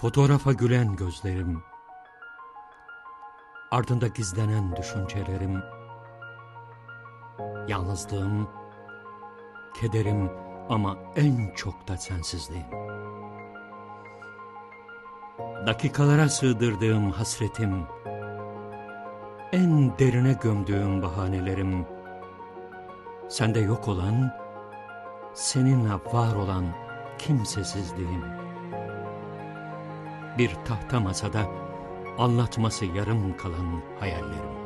Fotoğrafa gülen gözlerim, ardında gizlenen düşüncelerim, yalnızlığım, kederim ama en çok da sensizliğim. Dakikalara sığdırdığım hasretim, en derine gömdüğüm bahanelerim, sende yok olan, seninle var olan kimsesizliğim. Bir tahta masada anlatması yarım kalan hayallerim.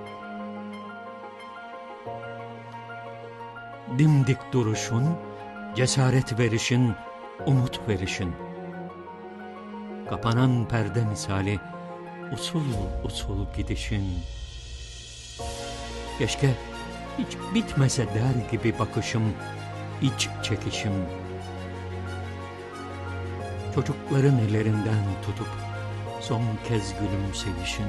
Dimdik duruşun, cesaret verişin, umut verişin. Kapanan perde misali usul usul gidişin. Keşke hiç bitmese der gibi bakışım, iç çekişim. Çocukların ellerinden tutup son kez gülümseyişin.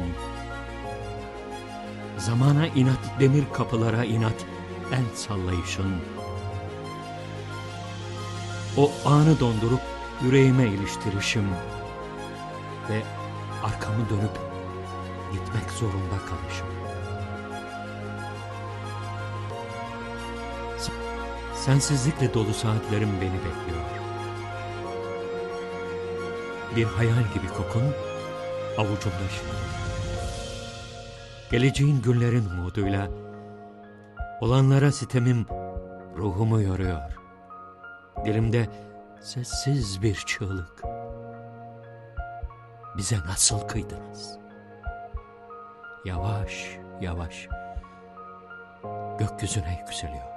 Zamana inat, demir kapılara inat, el sallayışın. O anı dondurup yüreğime iliştirişim ve arkamı dönüp gitmek zorunda kalışım. Sen- Sensizlikle dolu saatlerim beni bekliyor. Bir hayal gibi kokun avucumda şimdi. Geleceğin günlerin umuduyla olanlara sitemim ruhumu yoruyor. Dilimde sessiz bir çığlık. Bize nasıl kıydınız? Yavaş yavaş gökyüzüne yükseliyor.